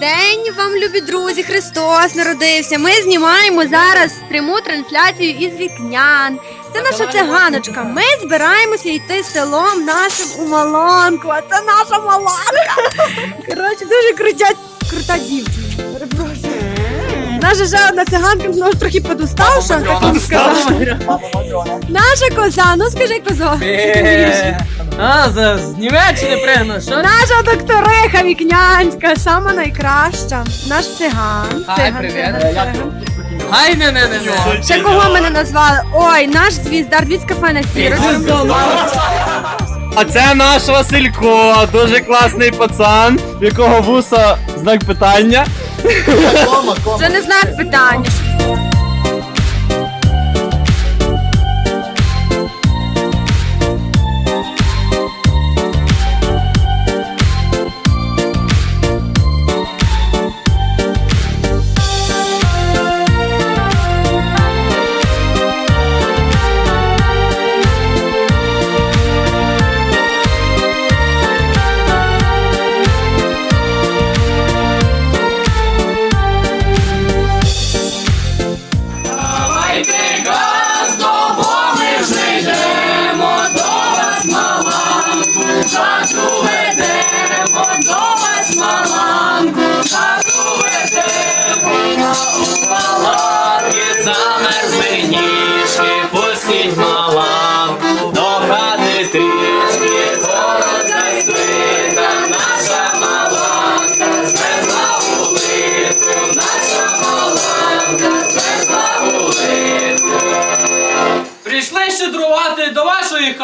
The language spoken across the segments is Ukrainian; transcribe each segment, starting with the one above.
день вам, любі друзі! Христос народився. Ми знімаємо зараз пряму трансляцію із вікнян. Це наша циганочка. Ми збираємося йти селом нашим у Маланку. А це наша Маланка. Коротше, дуже крутя, крута дівчина. Наша ще одна циганка ну, трохи подуставша, так вам сказати. Наша коза, ну скажи козо. Е, А, з, з Німеччини пригнав, що? Наша докториха вікнянська, сама найкраща. Наш циган. Хай, Циган, привіт. циган, циган. Ай, не, не, не, не. Ще кого мене назвали? Ой, наш звіздар, двіцька файна сірочка. А це наш Василько, дуже класний пацан, в якого вуса знак питання. Вже не знак питання.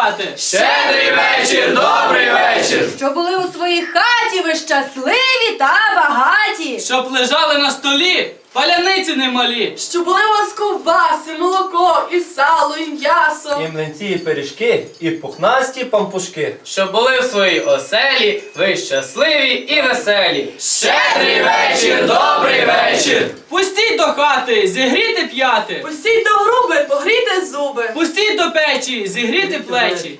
Хати. Щедрий вечір, добрий вечір. Що були у своїй хаті ви щасливі та багаті. Щоб лежали на столі, паляниці немалі. Що були у вас ковбаси, молоко, і сало, і м'ясо. І млинці, і пиріжки, і пухнасті пампушки. Щоб були в своїй оселі, ви щасливі і веселі. Щедрий вечір, добрий вечір. Пустіть до хати, зігріти п'яти. Пустіть до груби, погрійте зуби. Пустіть до печі, зігріти плечі.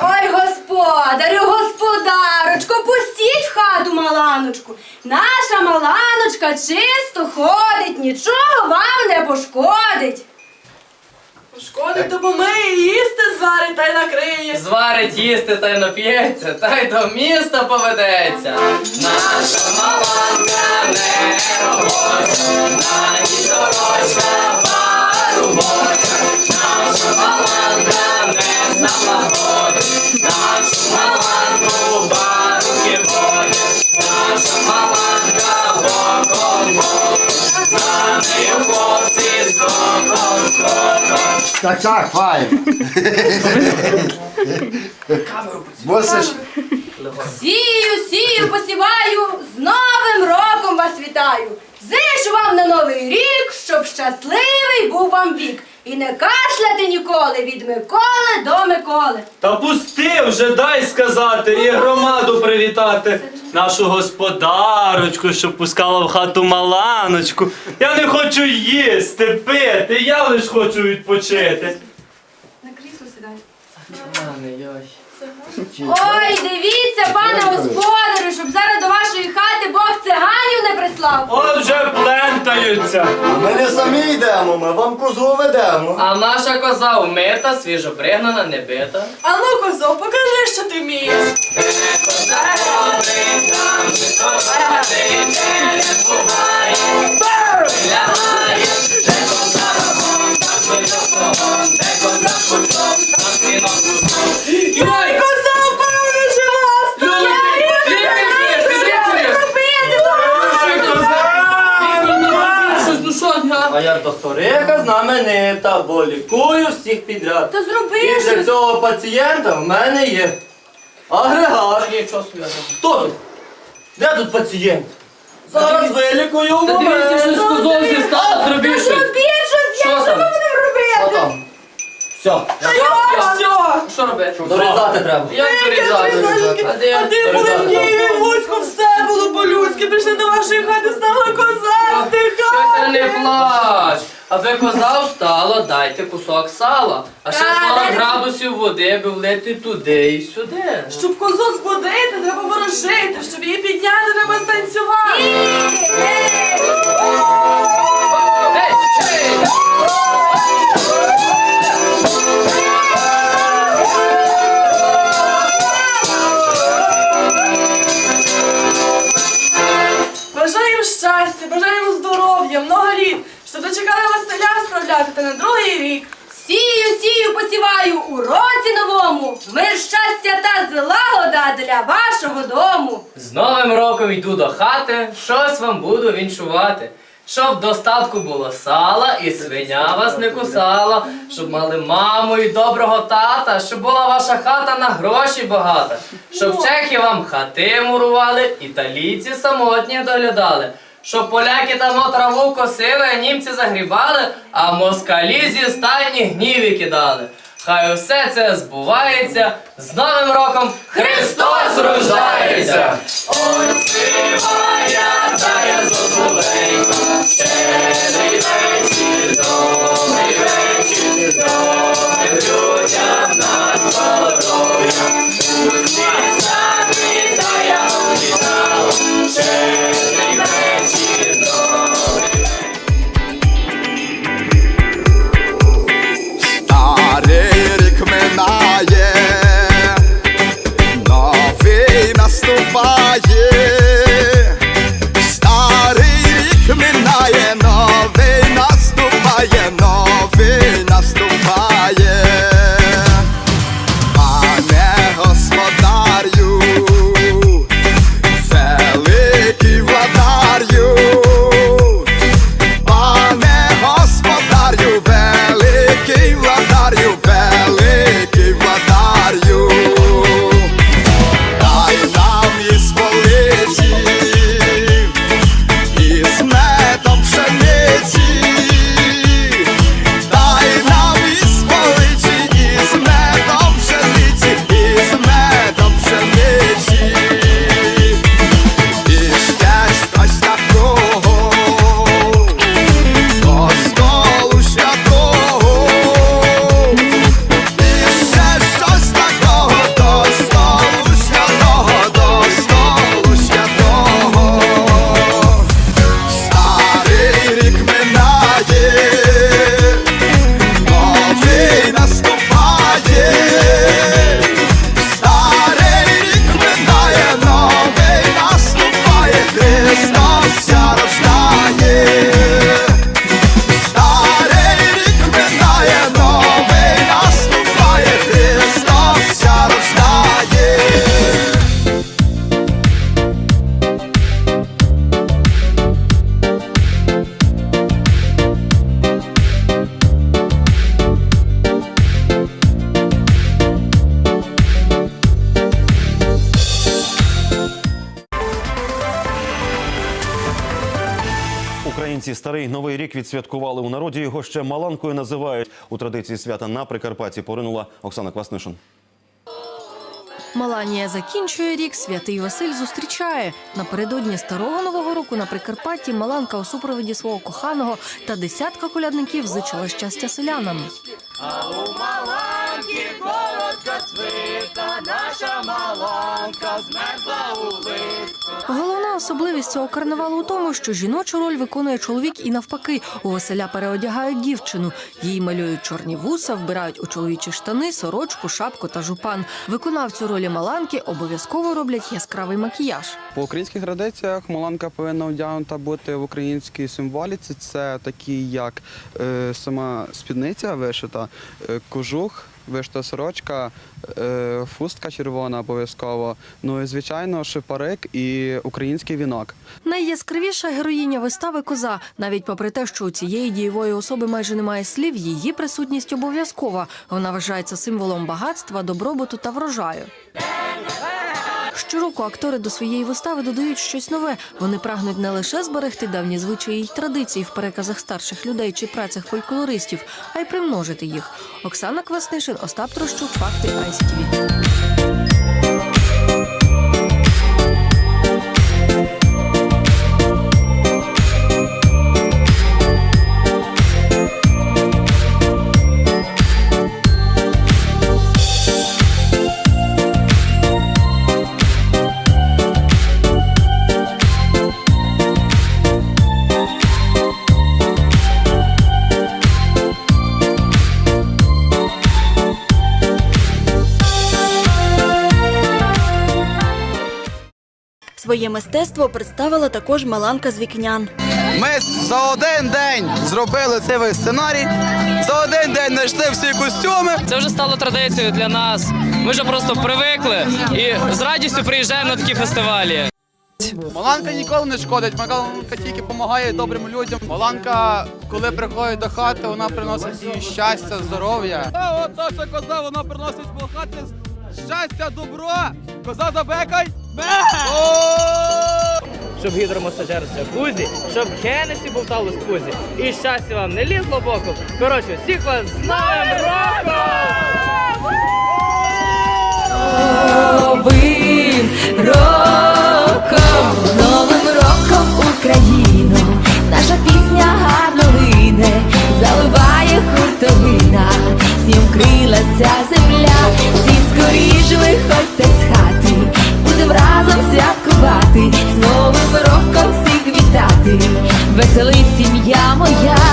Ой, господарю, господарочко, пустіть в хату маланочку. Наша маланочка чисто ходить, нічого вам не пошкодить. Пошкодить, то помиє, їсти зварить та й накриє. Зварить їсти та й нап'ється, та й до міста поведеться. Наша маланка Так, так, файн. Мусиш Сію, сію, посіваю, з Новим роком вас вітаю. Зишу вам на новий рік, щоб щасливий був вам вік. Не кашляти ніколи від Миколи до Миколи. Та пусти вже дай сказати і громаду привітати. Нашу господарочку, що пускала в хату маланочку. Я не хочу їсти, пити, я лиш хочу відпочити. На крісло сідай. Ой, дивіться, пане господарю, щоб зараз до вашої хати Прислав. От вже плентаються. ми не самі йдемо, ми вам козу ведемо. А наша коза умита, свіжопригнана, не бита. А ну, козо, покажи, що ти вмієш. Знаменита, бо лікую всіх підряд. То зроби І для щось. цього пацієнта в мене є агрегат. Нічого собі. Хто тут? Де тут пацієнт? Зараз вилікую в Та дивіться, що з момент. стало, зробив щось. Зробіть щось, Що я що там? будемо Що робити? там? Все, Все. Що робити? дорізати треба. Як вирізати? А А де? ти були в Києві, в Луцьку, все було по-людськи. Прийшли до вашої хати, стала коза, Що ти здихає. не плач? Аби коза встала, дайте кусок сала. А ще Та, 40 де- градусів води, аби влити туди і сюди. Щоб козу збудити, треба ворожити, щоб її підняти, треба станцювати. Ей, ей! Бажаємо роком йду до хати, щось вам буду віншувати. Щоб в достатку було сала і свиня вас не кусала, щоб мали маму і доброго тата, щоб була ваша хата на гроші багата, щоб чехи вам хати мурували, італійці самотні доглядали, щоб поляки там траву косили, а німці загрібали, а москалі зі стайні гніві кидали. Хай усе це збувається, з Новим роком Христос рождається! Ой, співає, та я зозуленька, старий новий рік відсвяткували у народі. Його ще маланкою називають у традиції свята на Прикарпатті. Поринула Оксана Кваснишин. Маланія закінчує рік, святий Василь зустрічає. Напередодні старого нового року на Прикарпатті Маланка у супроводі свого коханого та десятка колядників зичила щастя селянам. Головна особливість цього карнавалу у тому, що жіночу роль виконує чоловік і навпаки. У Василя переодягають дівчину. Їй малюють чорні вуса, вбирають у чоловічі штани, сорочку, шапку та жупан. Виконавцю ролі Маланки обов'язково роблять яскравий макіяж. По українських традиціях Маланка повинна одягнута бути в українській символіці. Це такі, як е, сама спідниця вишита, е, кожух, вишита сорочка, е, фустка червона обов'язково. Ну і звичайно, шипарик і український вінок. Найяскравіша героїня вистави коза. Навіть попри те, що у цієї дієвої особи майже немає слів, її присутність обов'язкова. Вона вважається символом багатства, добробуту та врожаю. Щороку актори до своєї вистави додають щось нове. Вони прагнуть не лише зберегти давні звичаї й традиції в переказах старших людей чи працях фольклористів, а й примножити їх. Оксана Кваснишин, Остап Трощук, факти ICTV. Своє мистецтво представила також Маланка з вікнян. Ми за один день зробили цей весь сценарій. За один день знайшли всі костюми. Це вже стало традицією для нас. Ми вже просто привикли і з радістю приїжджаємо на такі фестивалі. Маланка ніколи не шкодить. Маланка тільки допомагає добрим людям. Маланка, коли приходить до хати, вона приносить їй щастя, здоров'я. Та от наша коза, вона приносить до хати щастя, добро. Коза забекай. Щоб гідромасажер з джакузі, щоб Хенесі бовтало з пузі. І щастя вам не лізло боком. Коротше, всіх вас з Новим роком! Новим роком, з новим роком Україно, наша пісня гарно лине, заливає хуртовина, снім крилася земля, всі скоріш виходьте з хати, будем разом святкувати, веселий сім'я моя.